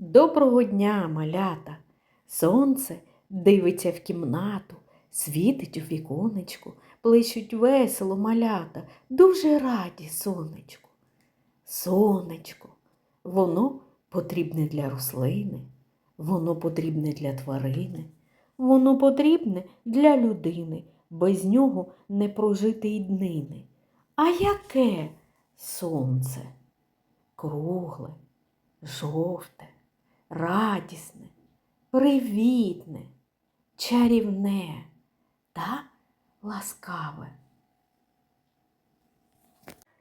Доброго дня, малята! Сонце дивиться в кімнату, світить у віконечку, плещуть весело малята, дуже раді сонечку. Сонечко, воно потрібне для рослини, воно потрібне для тварини, воно потрібне для людини, без нього не прожити й днини. А яке сонце? Кругле, жовте, радісне, привітне, чарівне та ласкаве.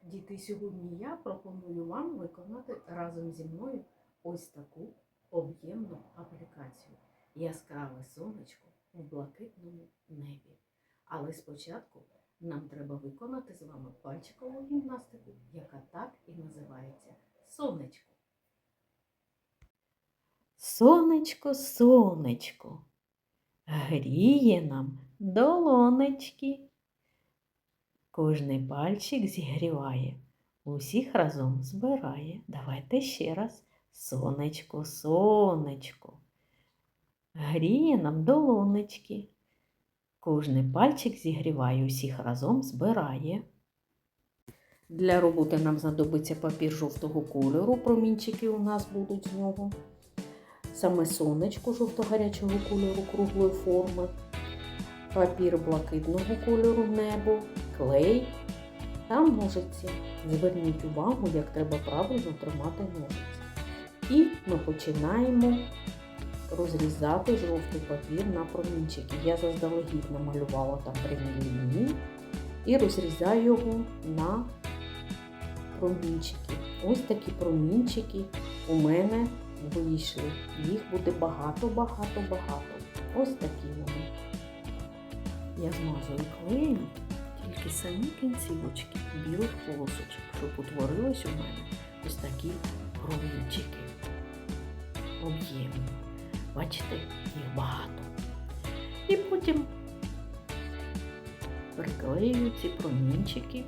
Діти, сьогодні я пропоную вам виконати разом зі мною ось таку об'ємну аплікацію. Яскраве сонечко у блакитному небі. Але спочатку нам треба виконати з вами пальчикову гімнастику, яка так і називається сонечко. Сонечко, сонечко, гріє нам долонечки. Кожний пальчик зігріває, усіх разом збирає. Давайте ще раз. Сонечко, сонечко. Гріє нам долонечки. Кожний пальчик зігріває, усіх разом збирає. Для роботи нам знадобиться папір жовтого кольору, промінчики у нас будуть з нього. Саме сонечко жовто-гарячого кольору круглої форми, папір блакитного кольору небо, клей та ножиці. Зверніть увагу, як треба правильно тримати ножиці. І ми починаємо розрізати жовтий папір на промінчики. Я заздалегідь намалювала там прямі лінії і розрізаю його на промінчики. Ось такі промінчики у мене вийшли. Їх буде багато, багато, багато. Ось такі вони. Я змазую клеєм тільки самі кінцівочки білих полосочок, щоб утворились у мене ось такі промінчики. Об'ємні. Бачите, їх багато. І потім приклею ці промінчики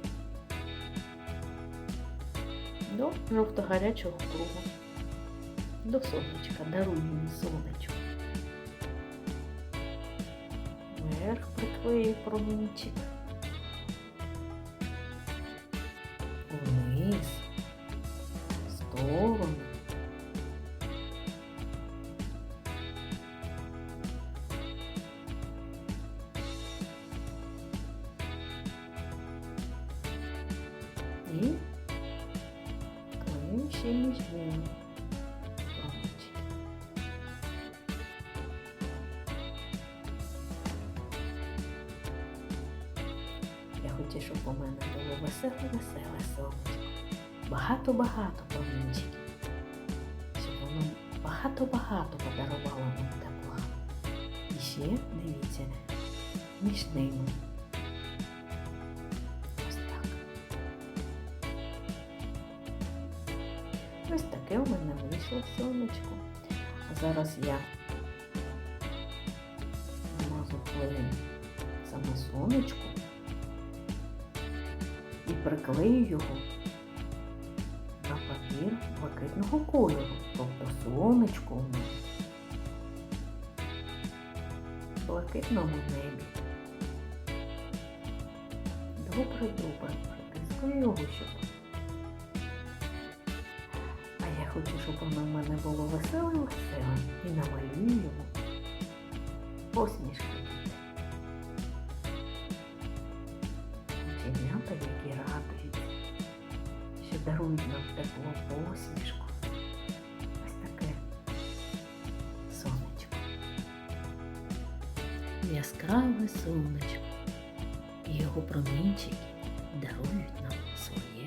до жовто-гарячого кругу. До сонечка, даруй мені сонечко. Вверх приклею промінчик. Вниз, в сторону. І клею ще між ними. Хочу, щоб у мене було веселе-веселе сонечко. Багато-багато промінчиків. Щоб воно багато-багато подарувало нам тепла. І ще, дивіться, між ними. Ось так. Ось таке у мене вийшло сонечко. А зараз я намазу клеєм саме сонечко і приклею його на папір блакитного кольору, тобто сонечко у в блакитному небі. Добре-добре притискаю його, щоб а я хочу, щоб воно в мене було веселе-веселе і намалюю його посмішки. Оченята, які радують, що дарують нам тепло посмішку. Ось таке сонечко. Яскраве сонечко. І його промінчики дарують нам своє